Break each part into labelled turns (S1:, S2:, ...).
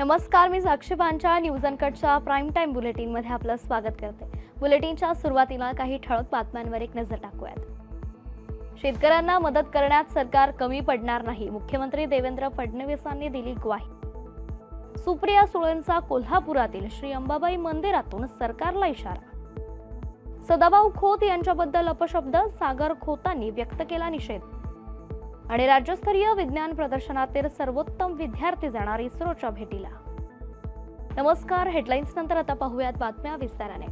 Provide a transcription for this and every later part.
S1: नमस्कार मी साक्षी पांच्या न्यूज अनकटच्या प्राईम टाईम बुलेटिनमध्ये आपलं स्वागत करते. बुलेटिनच्या सुरुवातीला काही ठळक बातम्यांवर एक नजर टाकूयात. शेतकऱ्यांना मदत करण्यात सरकार कमी पडणार नाही. मुख्यमंत्री देवेंद्र फडणवीसांनी दिली ग्वाही. सुप्रिया सुळेंचा कोल्हापुरातील श्री अंबाबाई मंदिरातून सरकारला इशारा. सदाभाऊ खोत यांच्याबद्दल अपशब्द सागर खोतांनी व्यक्त केला निषेध. आणि राज्यस्तरीय विज्ञान प्रदर्शनातील सर्वोत्तम विद्यार्थी जाणार इस्रोच्या भेटीला. नमस्कार हेडलाईन्स नंतर आता पाहूयात बातम्या विस्ताराने.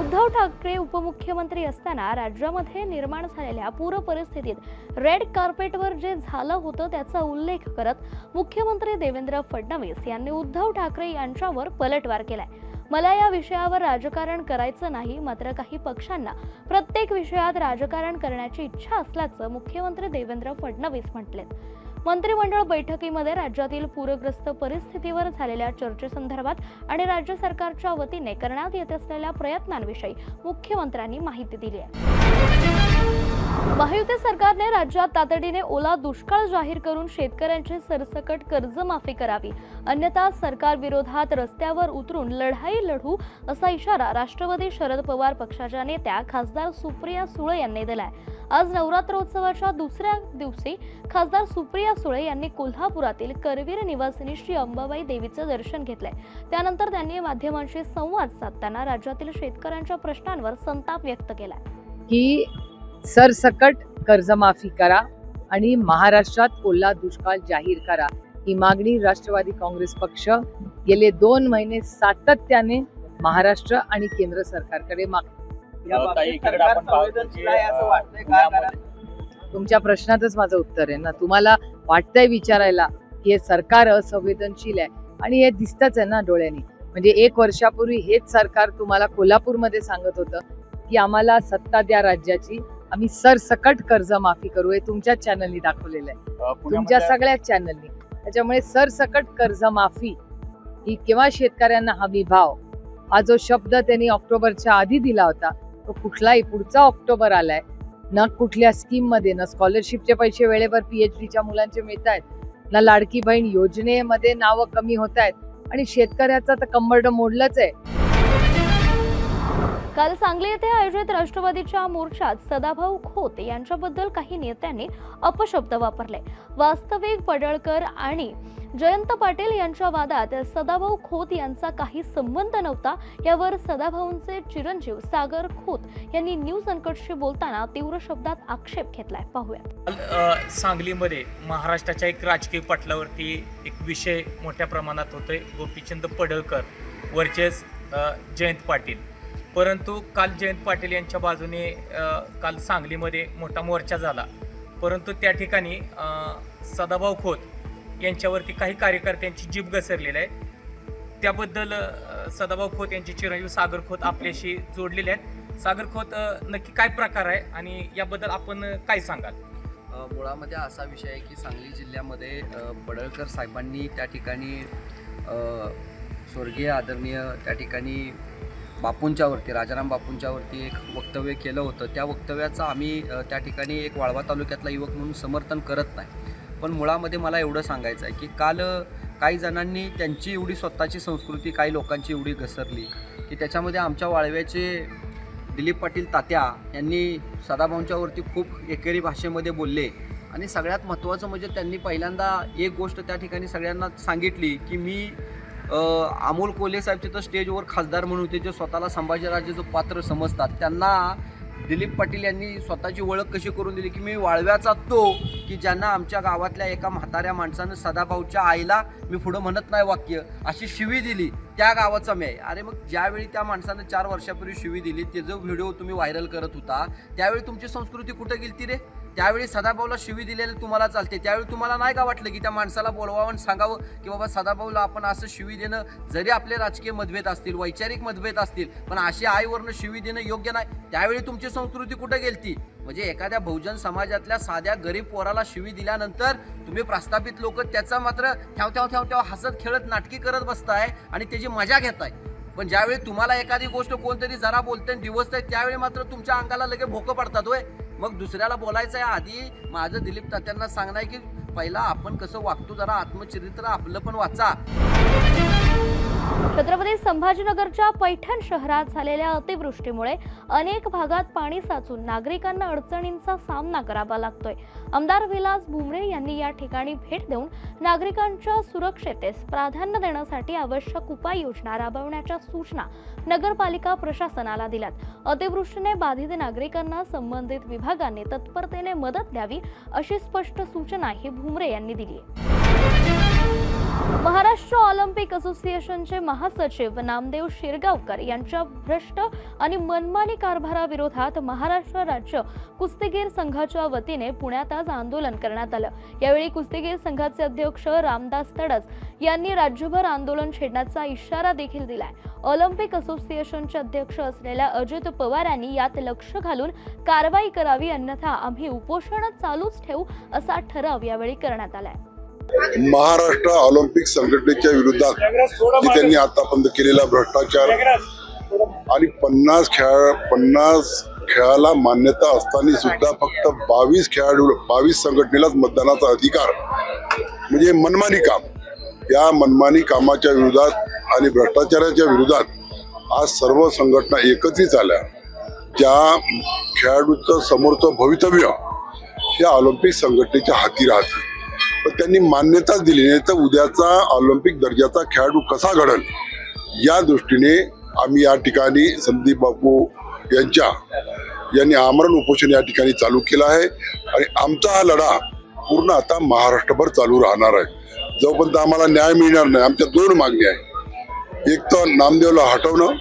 S1: उद्धव ठाकरे उपमुख्यमंत्री असताना राज्यामध्ये निर्माण झालेल्या पूर परिस्थितीत रेड कार्पेटवर जे झालं होतं त्याचा उल्लेख करत मुख्यमंत्री देवेंद्र फडणवीस यांनी उद्धव ठाकरे यांच्यावर पलटवार केलाय. मला या विषयावर राजकारण करायचं नाही मात्र काही पक्षांना प्रत्येक विषयात राजकारण करण्याची इच्छा असल्याचं मुख्यमंत्री देवेंद्र फडणवीस म्हटलेत. मंत्रिमंडळ बैठकीमध्ये राज्यातील पूरग्रस्त परिस्थितीवर झालेल्या चर्चेसंदर्भात आणि राज्य सरकारच्या वतीने करण्यात येत असलेल्या प्रयत्नांविषयी मुख्यमंत्र्यांनी माहिती दिली आहे. महायुती सरकारने राज्यात तातडीने ओला दुष्काळ जाहीर करून शेतकऱ्यांची सरसकट कर्जमाफी करावी. अन्यथा सरकार विरोधात रस्त्यावर उतरून लढाई लढू असा इशारा राष्ट्रवादी शरद पवार पक्षाच्या नेत्या खासदार सुप्रिया सुळे यांनी दिलाय. आज नवरात्रोत्सवाच्या दुसऱ्या दिवशी खासदार सुप्रिया सुळे यांनी कोल्हापुरातील करवीर निवासिनी श्री अंबाबाई देवीचं दर्शन घेतलंय. त्यानंतर त्यांनी माध्यमांशी संवाद साधताना राज्यातील शेतकऱ्यांच्या प्रश्नांवर संताप व्यक्त केलाय.
S2: की सरसकट कर्जमाफी करा आणि महाराष्ट्रात ओला दुष्काळ जाहीर करा. ही मागणी राष्ट्रवादी काँग्रेस पक्ष गेले दोन महिने सातत्याने महाराष्ट्र आणि केंद्र सरकारकडे
S3: कारण
S2: तुमच्या प्रश्नातच माझं उत्तर आहे ना. तुम्हाला वाटतंय विचारायला की हे सरकार असंवेदनशील आहे आणि हे दिसतच आहे ना डोळ्यांनी. म्हणजे एक वर्षापूर्वी हेच सरकार तुम्हाला कोल्हापूरमध्ये सांगत होतं की आम्हाला सत्ता द्या राज्याची आम्ही सरसकट कर्जमाफी करू हे तुमच्याच चॅनलनी दाखवलेलं आहे. तुमच्या सगळ्याच चॅनलनी त्याच्यामुळे सरसकट कर्जमाफी ही किंवा शेतकऱ्यांना हमी भाव? हा जो शब्द त्यांनी ऑक्टोबरच्या आधी दिला होता तो कुठलाही पुढचा ऑक्टोबर आलाय ना कुठल्या स्कीममध्ये ना स्कॉलरशिपचे पैसे वेळेवर पीएचडीच्या मुलांचे मिळत आहेत ना लाडकी बहीण योजनेमध्ये नावं कमी होत आहेत आणि शेतकऱ्याचं तर कंबरड मोडलंच आहे.
S1: काल सांगली येथे आयोजित राष्ट्रवादीच्या मोर्चात सदाभाऊ खोत यांच्याबद्दल काही नेत्यांनी अपशब्द वापरले. वास्तविक पडळकर आणि जयंत पाटील यांच्या वादात सदाभाऊ खोत यांचा काही संबंध नव्हता. यावर सदाभाऊंचे चिरंजीव सागर खोत यांनी न्यूज अनकटशी बोलताना तीव्र शब्दात आक्षेप घेतलाय. पाहूया.
S4: सांगलीमध्ये महाराष्ट्राच्या एक राजकीय पटलावरती एक विषय मोठ्या प्रमाणात होतोय. गोपीचंद पडळकर वर्चेस जयंत पाटील. परंतु काल जयंत पाटील यांच्या बाजूने काल सांगलीमध्ये मोठा मोर्चा झाला. परंतु त्या ठिकाणी सदाभाऊ खोत यांच्यावरती काही कार्यकर्त्यांची जीभ घसरलेली आहे. त्याबद्दल सदाभाऊ खोत यांचे चिरंजीव सागर खोत आपल्याशी जोडलेले आहेत. सागर खोत नक्की काय प्रकार आहे आणि याबद्दल आपण काय सांगाल?
S3: मुळामध्ये असा विषय आहे की सांगली जिल्ह्यामध्ये बडळकर पडळकर साहेबांनी त्या ठिकाणी स्वर्गीय आदरणीय त्या ठिकाणी बापूंच्यावरती राजाराम बापूंच्यावरती एक वक्तव्य केलं होतं. त्या वक्तव्याचं आम्ही त्या ठिकाणी एक वाळवा तालुक्यातला युवक म्हणून समर्थन करत नाही. पण मुळामध्ये मला एवढं सांगायचं आहे की काल काही जणांनी त्यांची एवढी स्वतःची संस्कृती काही लोकांची एवढी घसरली की त्याच्यामध्ये आमच्या वाळव्याचे दिलीप पाटील तात्या यांनी सदाभाऊंच्यावरती खूप एकेरी भाषेमध्ये बोलले. आणि सगळ्यात महत्त्वाचं म्हणजे त्यांनी पहिल्यांदा एक गोष्ट त्या ठिकाणी सगळ्यांना सांगितली की मी अमोल कोल्हे साहेब तिथं स्टेजवर खासदार म्हणून होते जे स्वतःला संभाजीराजेचं पात्र समजतात. त्यांना दिलीप पाटील यांनी स्वतःची ओळख कशी करून दिली की मी वाळव्याचा तो की ज्यांना आमच्या गावातल्या एका म्हाताऱ्या माणसानं सदाभाऊच्या आईला मी पुढं म्हणत नाही वाक्य अशी शिवी दिली. त्या गावाचा मी आहे. अरे मग ज्यावेळी त्या माणसानं चार वर्षापूर्वी शिवी दिली त्याचं व्हिडिओ तुम्ही व्हायरल करत होता त्यावेळी तुमची संस्कृती कुठं गेलती रे? त्यावेळी सदाभाऊला शिवी दिलेलं तुम्हाला चालते त्यावेळी तुम्हाला नाही का वाटलं की त्या माणसाला बोलवावं आणि सांगावं की बाबा सदाभाऊला आपण असं शिवी देणं जरी आपले राजकीय मतभेद असतील वैचारिक मतभेद असतील पण अशी आईवरनं शिवी देणं योग्य नाही. त्यावेळी तुमची संस्कृती कुठं गेलती? म्हणजे एखाद्या बहुजन समाजातल्या साध्या गरीब पोराला शिवी दिल्यानंतर तुम्ही प्रस्थापित लोक त्याचा मात्र ठेव ठेव ठेव ठेव हसत खेळत नाटकी करत बसताय आणि त्याची मजा घेताय. पण ज्यावेळी तुम्हाला एखादी गोष्ट कोणतरी जरा बोलते आहे त्यावेळी मात्र तुमच्या अंगाला लगे भोकं पडतात होय? मग दुसऱ्याला बोलायचं आहे आधी माझं दिलीप तात्यांना सांगणार आहे की पहिला आपण कसं वागतो जरा आत्मचरित्र आपलं पण वाचा.
S1: छत्रपती संभाजीनगरच्या पैठण शहरात झालेल्या अतिवृष्टीमुळे अनेक भागात पाणी साचून नागरिकांना अडचणींचा सामना करावा लागतोय. आमदार विलास भुमरे यांनी या ठिकाणी भेट देऊन नागरिकांच्या सुरक्षेतेस प्राधान्य देण्यासाठी आवश्यक उपाययोजना राबवण्याच्या सूचना नगरपालिका प्रशासनाला दिल्यात. अतिवृष्टीने बाधित नागरिकांना संबंधित विभागांनी तत्परतेने मदत द्यावी अशी स्पष्ट सूचनाही भुमरे यांनी दिली आहे. महाराष्ट्र ऑलिम्पिक असोसिएशनचे महासचिव नामदेव शिरगावकर यांच्या भ्रष्ट आणि मनमानी कारभाराविरोधात महाराष्ट्र राज्य कुस्तीगीर संघाच्या वतीने पुण्यात आज आंदोलन करण्यात आलं. यावेळी कुस्तीगीर संघाचे अध्यक्ष रामदास तडस यांनी राज्यभर आंदोलन छेडण्याचा इशारा देखील दिलाय. ऑलिम्पिक असोसिएशनचे अध्यक्ष असलेल्या अजित पवार यांनी यात लक्ष घालून कारवाई करावी अन्यथा आम्ही उपोषण चालूच ठेवू असा ठराव यावेळी करण्यात आलाय.
S5: महाराष्ट्र ऑलिम्पिक संघटनेच्या विरोधात जे त्यांनी आतापर्यंत केलेला भ्रष्टाचार आणि पन्नास खेळा पन्नास खेळाला मान्यता असताना सुद्धा फक्त बावीस खेळाडू बावीस संघटनेलाच मतदानाचा अधिकार. म्हणजे मनमानी काम. या मनमानी कामाच्या विरोधात आणि भ्रष्टाचाराच्या विरोधात आज सर्व संघटना एकत्रित आल्या ज्या खेळाडूचं समोरचं भवितव्य हे ऑलिम्पिक संघटनेच्या हाती राहते. पण त्यांनी मान्यताच दिली नाही तर उद्याचा ऑलिम्पिक दर्जाचा खेळाडू कसा घडल? या दृष्टीने आम्ही या ठिकाणी संदीप बापू यांच्या यांनी आमरण उपोषण या ठिकाणी चालू केलं आहे. आणि आमचा हा लढा पूर्ण आता महाराष्ट्रभर चालू राहणार आहे. जोपर्यंत आम्हाला न्याय मिळणार नाही आमच्या दोन मागण्या आहे एक तर नामदेवला हटवणं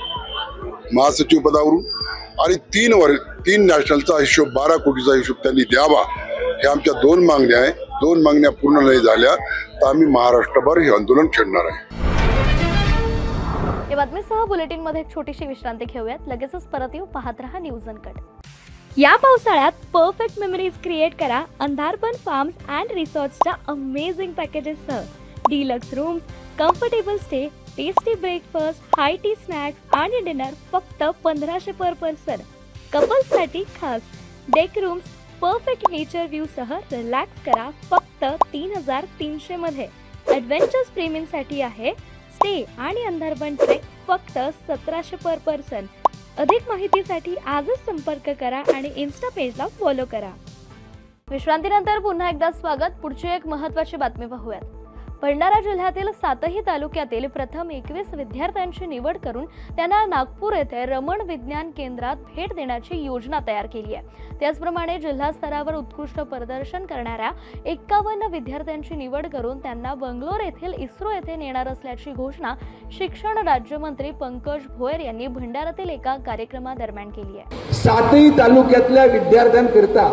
S5: महासचिव पदावरून आणि तीन वर तीन नॅशनलचा हिशोब बारा कोटीचा हिशोब त्यांनी द्यावा हे आमच्या दोन मागण्या आहे दोन मागण्या पूर्ण नाही झाल्या तर आम्ही महाराष्ट्रभर हे आंदोलन छेडणार आहे.
S1: या बातमीसह बुलेटिनमध्ये एक छोटीशी विश्रांती घेऊयात. लगेचच परत येऊ. पाहत रहा न्यूज अनकट. या पावसाळ्यात परफेक्ट मेमरीज क्रिएट करा. अंधारपण फार्म्स अँड रिसॉर्ट्सच्या amazing पॅकेजेससह deluxe rooms comfortable stay tasty breakfast high tea snacks आणि डिनर फक्त पंधराशे पर पर्सन कपल्ससाठी खास. Deck rooms perfect nature view सह रिलॅक्स करा फक्त तीन हजार तीनशे मध्ये. ॲडव्हेंचर्स प्रेमींसाठी आहे स्टे आणि अंधारबन ट्रेक फक्त सतराशे पर पर्सन अधिक माहितीसाठी आजच संपर्क करा आणि इन्स्टा पेजला फॉलो करा. विश्रांतीनंतर पुन्हा एकदा स्वागत. पुढची एक महत्वाची बातमी पाहूयात. भंडारा जिल्ह्यातील सातही तालुक्यातील प्रथम एकवीस विद्यार्थ्यांची निवड करून त्यांना नागपूर येथे रमण विज्ञान केंद्रात भेट देण्याची योजना तयार केली आहे. त्याचप्रमाणे जिल्हा स्तरावर उत्कृष्ट प्रदर्शन करणाऱ्या एक्कावन्न विद्यार्थ्यांची निवड करून त्यांना बंगलोर येथील इस्रो येथे नेणार असल्याची घोषणा शिक्षण राज्यमंत्री पंकज भोयर यांनी भंडारातील एका कार्यक्रमादरम्यान केली आहे.
S6: सातही तालुक्यातल्या विद्यार्थ्यांकरिता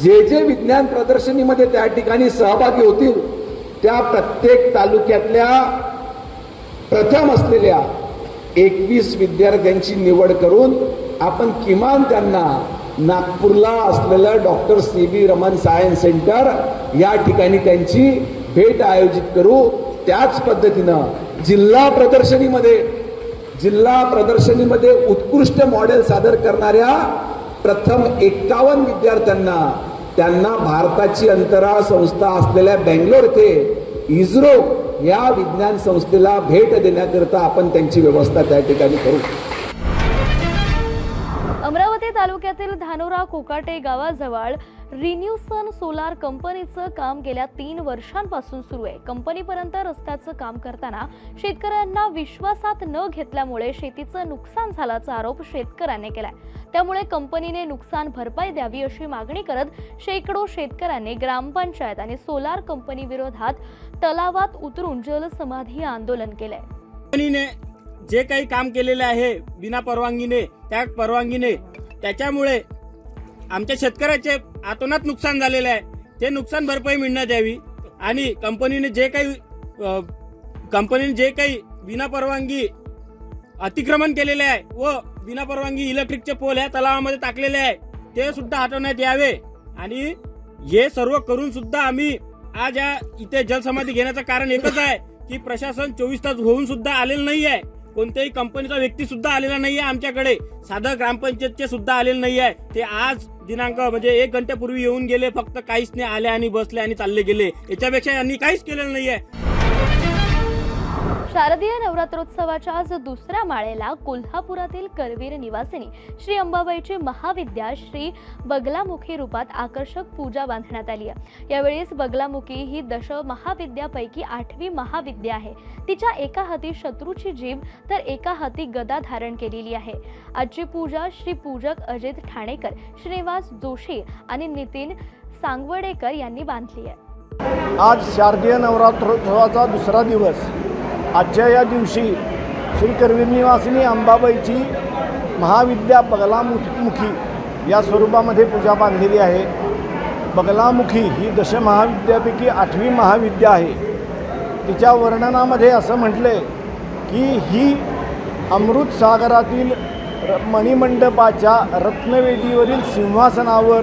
S6: जे जे विज्ञान प्रदर्शनीमध्ये त्या ठिकाणी सहभागी होतील त्या प्रत्येक तालुक्यातल्या प्रथम असलेल्या एकवीस विद्यार्थ्यांची निवड करून आपण किमान त्यांना नागपूरला असलेलं doctor C B Raman science centre या ठिकाणी त्यांची भेट आयोजित करू. त्याच पद्धतीनं जिल्हा प्रदर्शनीमध्ये जिल्हा प्रदर्शनीमध्ये उत्कृष्ट मॉडेल सादर करणाऱ्या प्रथम एक्कावन्न विद्यार्थ्यांना त्यांना भारताची अंतराळ संस्था असलेल्या बेंगलोर येथे इस्रो या विज्ञान संस्थेला भेट देण्याकरिता आपण त्यांची व्यवस्था त्या ठिकाणी करू.
S1: अमरावती तालुक्यातील धानोरा कोकाटे गावाजवळ रिन्यूसन सोलार कंपनीचं काम गेल्या तीन वर्षांपासून सुरू आहे. कंपनीपर्यंत रस्त्याचं काम करताना शेतकऱ्यांना विश्वासात न घेतल्यामुळे शेतीचं नुकसान झाल्याचा आरोप शेतकऱ्यांनी केलाय. त्यामुळे कंपनीने नुकसान भरपाई द्यावी अशी मागणी करत शेकडो शेतकऱ्यांनी ग्रामपंचायत आणि सोलार कंपनी विरोधात तलावात उतरून जलसमाधी आंदोलन केलंय.
S7: कंपनीने जे काही काम केलेले आहे बिना परवानगीने त्या परवानगीने त्याच्यामुळे आमच्या शेतकऱ्याचे आतोनात नुकसान झालेलं आहे. ते नुकसान भरपाई मिळण्यात यावी. आणि कंपनीने जे काही कंपनीने जे काही बिना परवानगी अतिक्रमण केलेले आहे व बिना परवानगी इलेक्ट्रिकचे पोल ह्या तलावामध्ये टाकलेले आहे ते सुद्धा हटवण्यात यावे. आणि हे सर्व करून सुद्धा आम्ही आज या इथे जलसमाधी घेण्याचं कारण एकच आहे की प्रशासन चोवीस तास होऊन सुद्धा आलेलं नाही आहे कोणत्याही कंपनीचा व्यक्ती सुद्धा आलेला नाही आहे आमच्याकडे. साधं ग्रामपंचायतचे सुद्धा आलेलं नाही आहे ते आज दिनांक म्हणजे एक घंट्यापूर्वी येऊन गेले फक्त काहीच नाही आले आणि बसले आणि चालले गेले. याच्यापेक्षा यांनी काहीच केलेलं नाही आहे
S1: शारदीय नवरात्रोत्सवाच्या आज दुसऱ्या माळेला कोल्हापुरातील करवीर निवासिनी श्री अंबाबाईची महाविद्या श्री बगलामुखी रूपात आकर्षक पूजा बांधण्यात आली आहे. यावेळेस बगलामुखी ही दश महाविद्यापैकी आठवी महाविद्या आहे. तिच्या एका हाती शत्रूची जीभ तर एका हाती गदा धारण केलेली आहे. आजची पूजा श्री पूजक अजित ठाणेकर श्रीनिवास जोशी आणि नितीन सांगवडेकर यांनी बांधली आहे.
S8: आज शारदीय नवरात्रोत्सवाचा दुसरा दिवस. आजच्या या दिवशी श्री करवीर अंबाबाईची महाविद्या बगलामुखी या स्वरूपामध्ये पूजा बांधलेली आहे. बगलामुखी ही दशमहाविद्यापैकी आठवी महाविद्या आहे. तिच्या वर्णनामध्ये असं म्हटले की ही अमृतसागरातील र- मणिमंडपाच्या रत्नवेदीवरील सिंहासनावर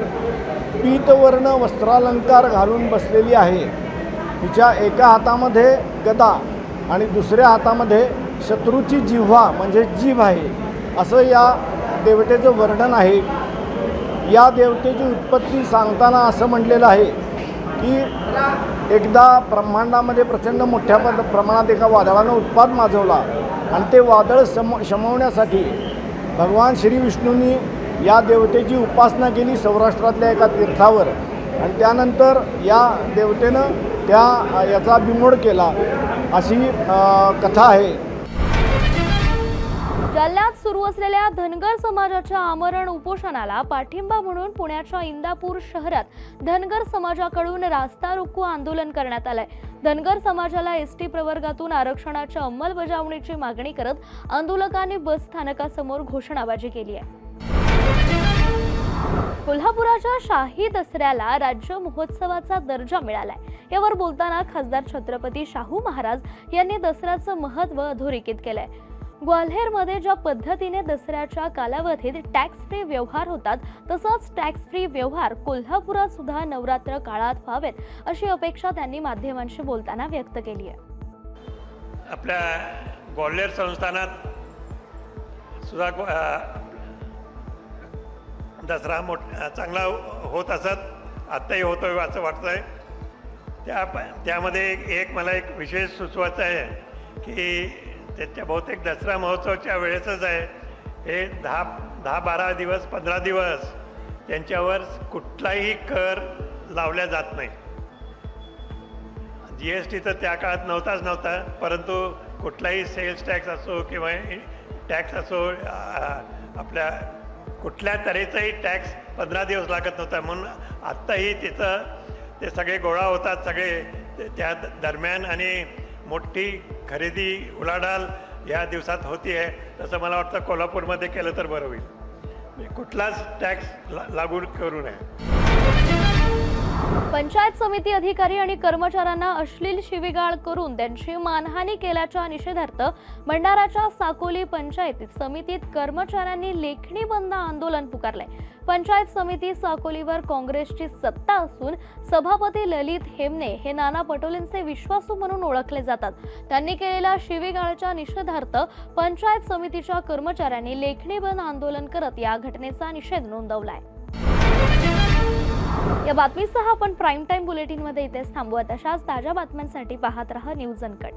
S8: पीतवर्ण वस्त्रालंकार घालून बसलेली आहे. तिच्या एका हातामध्ये गदा आणि दुसऱ्या हातामध्ये शत्रूची जिव्हा म्हणजे जीभ आहे असं या देवतेचं वर्णन आहे. या देवतेची उत्पत्ती सांगताना असं म्हटलेलं आहे की एकदा ब्रह्मांडामध्ये प्रचंड मोठ्या प्रमाणात एका वादळानं उत्पाद माजवला आणि ते वादळ सम शमवण्यासाठी भगवान श्री विष्णूंनी या देवतेची उपासना केली सौराष्ट्रातल्या एका तीर्थावर. आणि त्यानंतर या देवतेनं त्या याचा बिमोड केला अशी कथा आहे.
S1: जालन्यात सुरू असलेल्या धनगर समाजाच्या आमरण उपोषणाला पाठिंबा म्हणून पुण्याच्या इंदापूर शहरात धनगर समाजाकडून रास्ता रोको आंदोलन करण्यात आलंय. धनगर समाजाला एस टी प्रवर्गातून आरक्षणाच्या अंमलबजावणीची मागणी करत आंदोलकांनी बस स्थानकासमोर घोषणाबाजी केली आहे. कोल्हापुराच्या शाही दसऱ्याला राज्य महोत्सवाचा दर्जा मिळालाय. यावर बोलताना खासदार छत्रपती शाहू महाराज यांनी दसऱ्याचं महत्त्व अधोरेखित केलंय. ग्वाल्हेरमध्ये ज्या पद्धतीने दसऱ्याच्या कालावधीत टॅक्स फ्री व्यवहार होतात तसंच टॅक्स फ्री व्यवहार कोल्हापुरात सुद्धा नवरात्र काळात व्हावेत अशी अपेक्षा त्यांनी माध्यमांशी बोलताना व्यक्त केली आहे.
S9: आपल्या ग्वाल्हेर संस्थानात सुद्धा दसरा मोठ चांगला होत असत आत्ताही होतोय असं वाटतंय. त्या त्यामध्ये एक एक मला एक विशेष सुचवायचं आहे की त्याच्या बहुतेक दसरा महोत्सवाच्या वेळेसच आहे हे दहा दहा बारा दिवस पंधरा दिवस त्यांच्यावर कुठलाही कर लावल्या जात नाही. जी एस टी तर त्या काळात नव्हताच नव्हता परंतु कुठलाही सेल्स टॅक्स असो किंवा टॅक्स असो आपल्या कुठल्या तऱ्हेचाही टॅक्स पंधरा दिवस लागत नव्हता. म्हणून आत्ताही तिथं ते सगळे गोळा होतात सगळे ते- त्या द- दरम्यान आणि मोठी खरेदी उलाढाल या दिवसात होती आहे तसं मला वाटतं कोल्हापूरमध्ये केलं तर बरं होईल. कुठलाच टॅक्स ला लागू करू नये.
S1: पंचायत समिती अधिकारी आणि कर्मचाऱ्यांना अश्लील शिवीगाळ करून त्यांची मानहानी केल्याच्या निषेधार्थ भंडाराच्या साकोली पंचायतीत समितीत कर्मचाऱ्यांनी लेखणी बंद आंदोलन पुकारले पंचायत समिती साकोलीवर काँग्रेसची सत्ता असून सभापती ललित हेमने हे नाना पटोलेंचे विश्वासू म्हणून ओळखले जातात. त्यांनी केलेल्या शिवीगाळच्या निषेधार्थ पंचायत समितीच्या कर्मचाऱ्यांनी लेखणी बंद आंदोलन करत या घटनेचा निषेध नोंदवलाय. या बातमीसह आपण प्राईम टाईम बुलेटिनमध्ये इथेच थांबू अशाच ताज्या बातम्यांसाठी पाहत रहा न्यूज अनकट.